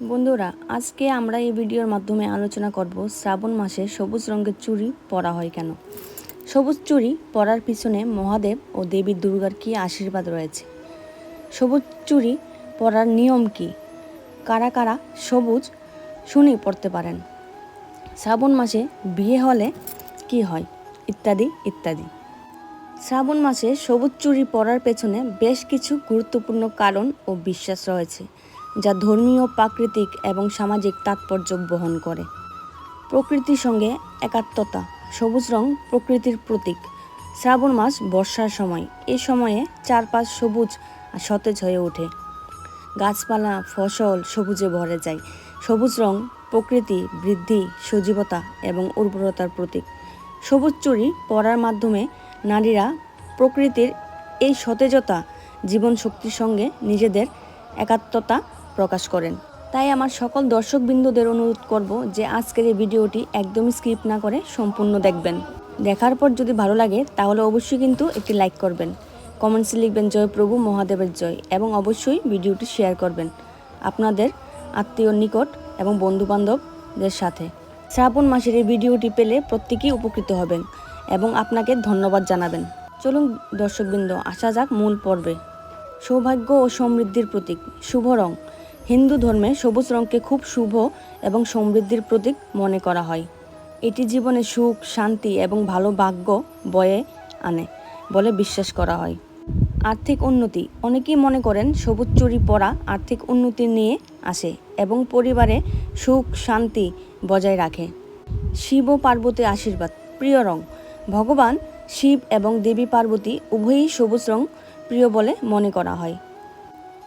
বন্ধুরা, আজকে আমরা এই ভিডিওর মাধ্যমে আলোচনা করব শ্রাবণ মাসে সবুজ রঙের চুড়ি পরা হয় কেন? সবুজ চুড়ি পরার পিছনে মহাদেব ও দেবী দুর্গার কী আশীর্বাদ রয়েছে? সবুজ চুড়ি পরার নিয়ম কি? কারা কারা সবুজ শুনি পড়তে পারেন। শ্রাবণ মাসে বিয়ে হলে কি হয়? ইত্যাদি ইত্যাদি। শ্রাবণ মাসে সবুজ চুড়ি পরার পেছনে বেশ কিছু গুরুত্বপূর্ণ কারণ ও বিশ্বাস রয়েছে। যা ধর্মীয়, প্রাকৃতিক এবং সামাজিক তাৎপর্য বহন করে। প্রকৃতির সঙ্গে একাত্মতা, সবুজ রং প্রকৃতির প্রতীক। শ্রাবণ মাস বর্ষার সময়। এই সময়ে চারপাশ সবুজ আর সতেজ হয়ে ওঠে। গাছপালা, ফসল সবুজে ভরে যায়। সবুজ রং প্রকৃতি, বৃদ্ধি, সজীবতা এবং উর্বরতার প্রতীক। সবুজ চুরি পরার মাধ্যমে নারীরা প্রকৃতির এই সতেজতা জীবন শক্তির সঙ্গে নিজেদের একাত্মতা প্রকাশ করেন। তাই আমার সকল দর্শকবৃন্দদের অনুরোধ করব যে আজকের এই ভিডিওটি একদমই স্কিপ না করে সম্পূর্ণ দেখবেন। দেখার পর যদি ভালো লাগে, তাহলে অবশ্যই কিন্তু একটি লাইক করবেন। কমেন্টসে লিখবেন, জয় প্রভু, মহাদেবের জয় এবং অবশ্যই ভিডিওটি শেয়ার করবেন আপনাদের আত্মীয় নিকট এবং বন্ধুবান্ধবদের সাথে। শ্রাবণ মাসের এই ভিডিওটি পেলে প্রত্যেকেই উপকৃত হবেন এবং আপনাকে ধন্যবাদ জানাবেন। চলুন দর্শকবৃন্দ, আসা যাক মূল পর্বে। সৌভাগ্য ও সমৃদ্ধির প্রতীক, শুভ রং। হিন্দু ধর্মে সবুজ রঙকে খুব শুভ এবং সমৃদ্ধির প্রতীক মনে করা হয়। এটি জীবনে সুখ, শান্তি এবং ভালো ভাগ্য বয়ে আনে বলে বিশ্বাস করা হয়। আর্থিক উন্নতি, অনেকেই মনে করেন সবুজ চুরি পরা আর্থিক উন্নতি নিয়ে আসে এবং পরিবারে সুখ, শান্তি বজায় রাখে। শিব ও পার্বতীর আশীর্বাদ, প্রিয় রং। ভগবান শিব এবং দেবী পার্বতী উভয়ই সবুজ রং প্রিয় বলে মনে করা হয়।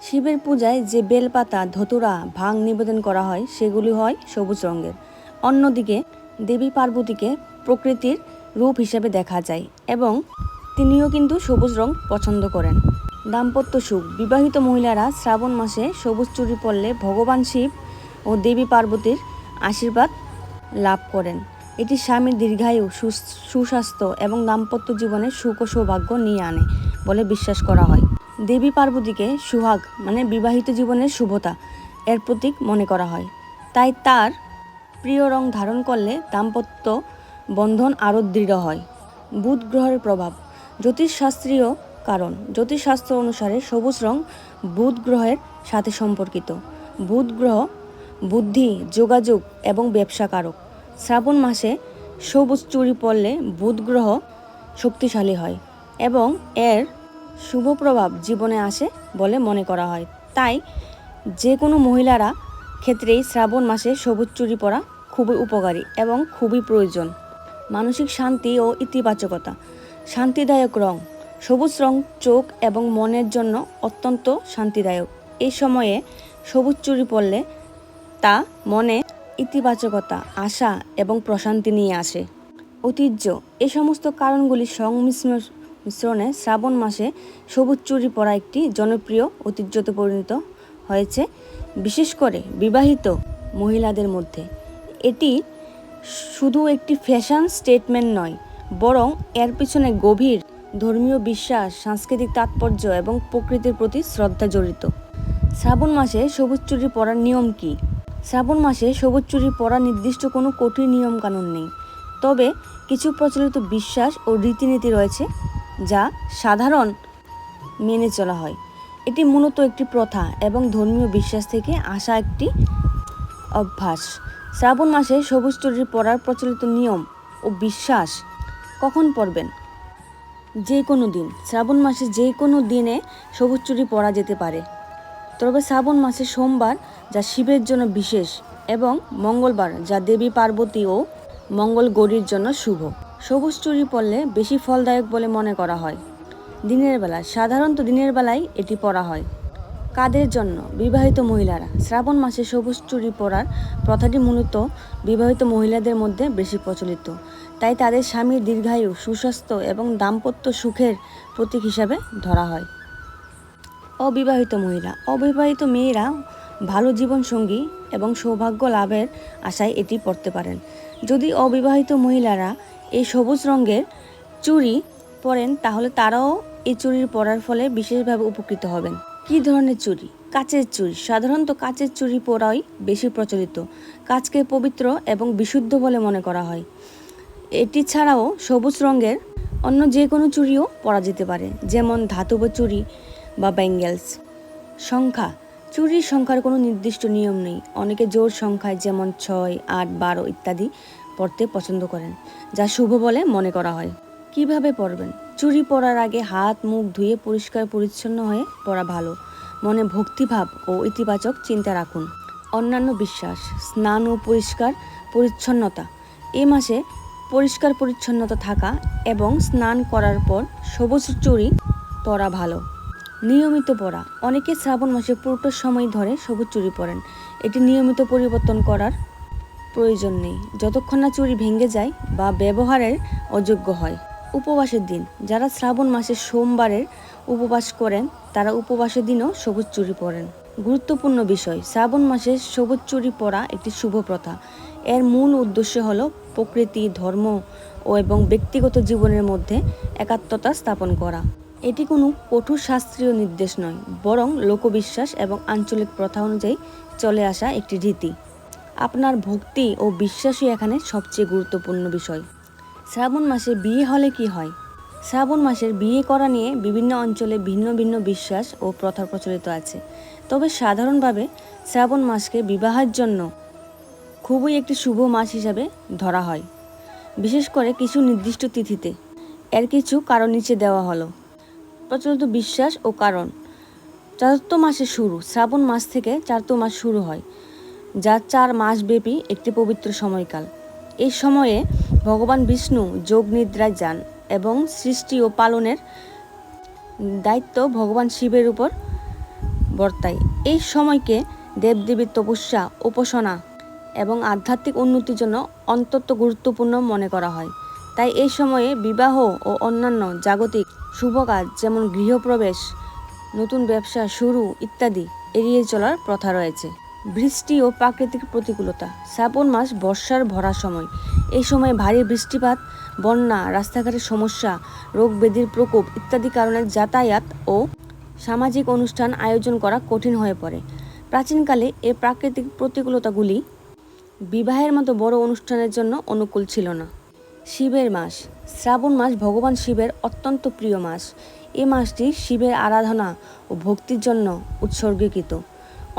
শিবের পূজায় যে বেলপাতা, ধতুরা, ভাং নিবেদন করা হয়, সেগুলি হয় সবুজ রঙের। অন্যদিকে দেবী পার্বতীকে প্রকৃতির রূপ হিসেবে দেখা যায় এবং তিনিও কিন্তু সবুজ রং পছন্দ করেন। দাম্পত্য সুখ। বিবাহিত মহিলারা শ্রাবণ মাসে সবুজ চুরি পরলে ভগবান শিব ও দেবী পার্বতীর আশীর্বাদ লাভ করেন। এটি স্বামীর দীর্ঘায়ু, সুস- সুস্বাস্থ্য এবং দাম্পত্য জীবনে সুখ ও সৌভাগ্য নিয়ে আনে। বলে বিশ্বাস করা হয়। দেবী পার্বতীকে সুহাগ মানে বিবাহিত জীবনের শুভতা, এর প্রতীক মনে করা হয়। তাই তার প্রিয় রং ধারণ করলে দাম্পত্য বন্ধন আরও দৃঢ় হয়। বুধ গ্রহের প্রভাব, জ্যোতিষশাস্ত্রীয় কারণ। জ্যোতিষশাস্ত্র অনুসারে সবুজ রং বুধ গ্রহের সাথে সম্পর্কিত। বুধ গ্রহ, বুদ্ধি, যোগাযোগ এবং ব্যবসা কারক শ্রাবণ মাসে সবুজ চুরি পড়লে বুধ গ্রহ শক্তিশালী হয় এবং এর শুভ প্রভাব জীবনে আসে বলে মনে করা হয়। তাই যে কোনো মহিলারা ক্ষেত্রেই শ্রাবণ মাসে সবুজ চুরি পরা খুবই উপকারী এবং খুবই প্রয়োজন। মানসিক শান্তি ও ইতিবাচকতা, শান্তিদায়ক রং, সবুজ রং চোখ এবং মনের জন্য অত্যন্ত শান্তিদায়ক। এই সময়ে সবুজ চুরি পরলে তা মনে ইতিবাচকতা, আশা এবং প্রশান্তি নিয়ে আসে। ঐতিহ্য, এ সমস্ত কারণগুলি সংমিশ্রণ মিশ্রণে শ্রাবণ মাসে সবুজ চুরি পরা একটি জনপ্রিয় ঐতিহ্যতে পরিণত হয়েছে, বিশেষ করে বিবাহিত মহিলাদের মধ্যে। এটি শুধু একটি ফ্যাশন স্টেটমেন্ট নয়, বরং এর পিছনে গভীর ধর্মীয় বিশ্বাস, সাংস্কৃতিক তাৎপর্য এবং প্রকৃতির প্রতি শ্রদ্ধা জড়িত। শ্রাবণ মাসে সবুজ চুরি পরার নিয়ম কি? শ্রাবণ মাসে সবুজ চুরি পরা নির্দিষ্ট কোনো কঠিন নিয়ম কানুন নেই, তবে কিছু প্রচলিত বিশ্বাস ও রীতিনীতি রয়েছে। যা সাধারণ মেনে চলা হয়। এটি মূলত একটি প্রথা এবং ধর্মীয় বিশ্বাস থেকে আসা একটি অভ্যাস। শ্রাবণ মাসে সবুজ চুরি পরার প্রচলিত নিয়ম ও বিশ্বাস কখন পরবেন যে কোনো দিন। শ্রাবণ মাসে যে কোনো দিনে সবুজ চুরি পরা যেতে পারে। তবে শ্রাবণ মাসে সোমবার, যা শিবের জন্য বিশেষ, এবং মঙ্গলবার, যা দেবী পার্বতী ও মঙ্গল গৌরীর জন্য শুভ। সবুজ চুরি পরলে বেশি ফলদায়ক বলে মনে করা হয়। দিনের বেলা, সাধারণত দিনের বেলায় এটি পরা হয়। কাদের জন্য? বিবাহিত মহিলারা। শ্রাবণ মাসে সবুজ চুরি পরার প্রথাটি মূলত বিবাহিত মহিলাদের মধ্যে বেশি প্রচলিত। তাই তাদের স্বামীর দীর্ঘায়ু, সুস্বাস্থ্য এবং দাম্পত্য সুখের প্রতীক হিসাবে ধরা হয়। অবিবাহিত মহিলা। অবিবাহিত মেয়েরা ভালো জীবনসঙ্গী এবং সৌভাগ্য লাভের আশায় এটি পড়তে পারেন। যদি অবিবাহিত মহিলারা এই সবুজ রঙের চুড়ি পরেন, তাহলে তারাও এই চুড়ির পরার ফলে বিশেষভাবে উপকৃত হবেন। কী ধরনের চুড়ি? কাচের চুড়ি। সাধারণত কাচের চুড়ি পরাই বেশি প্রচলিত। কাচকে পবিত্র এবং বিশুদ্ধ বলে মনে করা হয়। এটি ছাড়াও সবুজ রঙের অন্য যে কোনো চুড়িও পরা যেতে পারে, যেমন ধাতব চুড়ি বা ব্যাঙ্গেলস। সংখ্যা। চুরির সংখ্যার কোনো নির্দিষ্ট নিয়ম নেই। অনেকে জোর সংখ্যায় যেমন ছয়, আট, বারো ইত্যাদি পড়তে পছন্দ করেন, যা শুভ বলে মনে করা হয়। কীভাবে পরবেন চুরি পরার আগে হাত, মুখ ধুয়ে পরিষ্কার পরিচ্ছন্ন হয়ে পরা ভালো। মনে ভক্তিভাব ও ইতিবাচক চিন্তা রাখুন। অন্যান্য বিশ্বাস, স্নান ও পরিষ্কার পরিচ্ছন্নতা। এ মাসে পরিষ্কার পরিচ্ছন্নতা থাকা এবং স্নান করার পর সবুজ চুরি পরা ভালো। নিয়মিত পরা অনেকে শ্রাবণ মাসে পুরোটা সময় ধরে সবুজ চুরি পরেন। এটি নিয়মিত পরিবর্তন করার প্রয়োজন নেই। যতক্ষণ না চুড়ি ভেঙে যায় বা ব্যবহারের অযোগ্য হয়। উপবাসের দিন। যারা শ্রাবণ মাসে সোমবারের উপবাস করেন, তারা উপবাসের দিনও সবুজ চুরি পরেন। গুরুত্বপূর্ণ বিষয়, শ্রাবণ মাসে সবুজ চুরি পরা একটি শুভ প্রথা। এর মূল উদ্দেশ্য হল প্রকৃতি, ধর্ম ও এবং ব্যক্তিগত জীবনের মধ্যে একাত্মতা স্থাপন করা। এটি কোনো কঠোর শাস্ত্রীয় নির্দেশ নয়, বরং লোকবিশ্বাস এবং আঞ্চলিক প্রথা অনুযায়ী চলে আসা একটি রীতি। আপনার ভক্তি ও বিশ্বাসই এখানে সবচেয়ে গুরুত্বপূর্ণ বিষয়। শ্রাবণ মাসে বিয়ে হলে কি হয়? শ্রাবণ মাসের বিয়ে করা নিয়ে বিভিন্ন অঞ্চলে ভিন্ন ভিন্ন বিশ্বাস ও প্রথা প্রচলিত আছে। তবে সাধারণভাবে শ্রাবণ মাসকে বিবাহের জন্য খুবই একটি শুভ মাস হিসাবে ধরা হয়। বিশেষ করে কিছু নির্দিষ্ট তিথিতে। এর কিছু কারণ নিচে দেওয়া হলো। প্রচলিত বিশ্বাস ও কারণ। চতুর্থ মাসে শুরু। শ্রাবণ মাস থেকে চারত মাস শুরু হয়। যা চার মাসব্যাপী একটি পবিত্র সময়কাল। এই সময়ে ভগবান বিষ্ণু যোগ নিদ্রায় যান এবং সৃষ্টি ও পালনের দায়িত্ব ভগবান শিবের উপর বর্তায়। এই সময়কে দেবদেবীর তপস্যা, উপাসনা এবং আধ্যাত্মিক উন্নতির জন্য অন্তত গুরুত্বপূর্ণ মনে করা হয়। তাই এই সময়ে বিবাহ ও অন্যান্য জাগতিক শুভ কাজ যেমন গৃহপ্রবেশ, নতুন ব্যবসা শুরু ইত্যাদি এড়িয়ে চলার প্রথা রয়েছে। বৃষ্টি ও প্রাকৃতিক প্রতিকূলতা। শ্রাবণ মাস বর্ষার ভরা সময়। এই সময় ভারী বৃষ্টিপাত, বন্যা, রাস্তাঘাটের সমস্যা, রোগ ব্যাধির প্রকোপ ইত্যাদি কারণে যাতায়াত ও সামাজিক অনুষ্ঠান আয়োজন করা কঠিন হয়ে পড়ে। প্রাচীনকালে এই প্রাকৃতিক প্রতিকূলতাগুলি বিবাহের মতো বড় অনুষ্ঠানের জন্য অনুকূল ছিল না। শিবের মাস। শ্রাবণ মাস ভগবান শিবের অত্যন্ত প্রিয় মাস। এ মাসটি শিবের আরাধনা ও ভক্তির জন্য উৎসর্গীকৃত।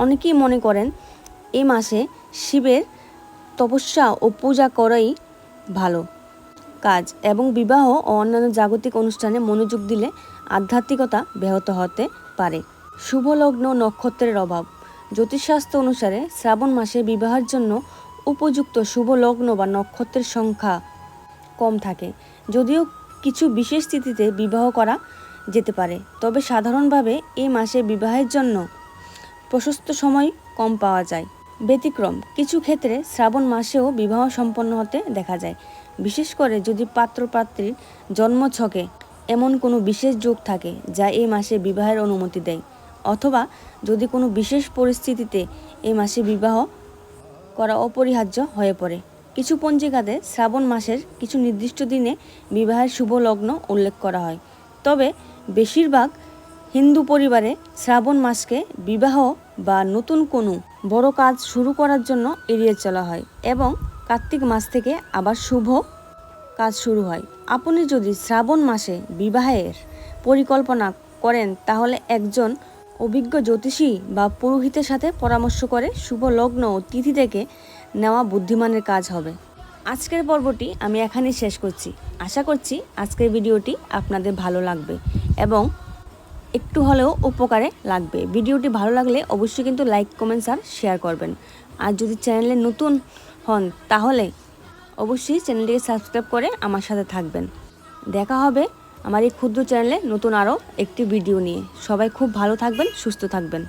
অনেকেই মনে করেন এই মাসে শিবের তপস্যা ও পূজা করাই ভালো কাজ এবং বিবাহ ও অন্যান্য জাগতিক অনুষ্ঠানে মনোযোগ দিলে আধ্যাত্মিকতা ব্যাহত হতে পারে। শুভ লগ্ন নক্ষত্রের অভাব। জ্যোতিষশাস্ত্র অনুসারে শ্রাবণ মাসে বিবাহের জন্য উপযুক্ত শুভ লগ্ন বা নক্ষত্রের সংখ্যা কম থাকে। যদিও কিছু বিশেষ তিথিতে বিবাহ করা যেতে পারে। তবে সাধারণভাবে এই মাসে বিবাহের জন্য প্রশস্ত সময় কম পাওয়া যায়। ব্যতিক্রম, কিছু ক্ষেত্রে শ্রাবণ মাসেও বিবাহ সম্পন্ন হতে দেখা যায়। বিশেষ করে যদি পাত্রপাত্রীর জন্মছকে এমন কোনো বিশেষ যোগ থাকে যা এই মাসে বিবাহের অনুমতি দেয়, অথবা যদি কোনো বিশেষ পরিস্থিতিতে এই মাসে বিবাহ করা অপরিহার্য হয়ে পড়ে। কিছু পঞ্জিকাতে শ্রাবণ মাসের কিছু নির্দিষ্ট দিনে বিবাহের শুভ লগ্ন উল্লেখ করা হয়। তবে বেশিরভাগ হিন্দু পরিবারে শ্রাবণ মাসকে বিবাহ বা নতুন কোনো বড় কাজ শুরু করার জন্য এড়িয়ে চলা হয় এবং কার্তিক মাস থেকে আবার শুভ কাজ শুরু হয়। আপনি যদি শ্রাবণ মাসে বিবাহের পরিকল্পনা করেন, তাহলে একজন অভিজ্ঞ জ্যোতিষী বা পুরোহিতের সাথে পরামর্শ করে শুভ লগ্ন ও তিথি থেকে নেওয়া বুদ্ধিমানের কাজ হবে। আজকের পর্বটি আমি এখানেই শেষ করছি। আশা করছি আজকের ভিডিওটি আপনাদের ভালো লাগবে এবং একটু হলেও উপকারে লাগবে। ভিডিওটি ভালো লাগলে অবশ্যই কিন্তু লাইক কমেন্টস আর শেয়ার করবেন। আর যদি চ্যানেলে নতুন হন, তাহলে অবশ্যই চ্যানেলটিকে সাবস্ক্রাইব করে আমার সাথে থাকবেন। দেখা হবে আমার এই ক্ষুদ্র চ্যানেলে নতুন আরও একটি ভিডিও নিয়ে। সবাই খুব ভালো থাকবেন, সুস্থ থাকবেন।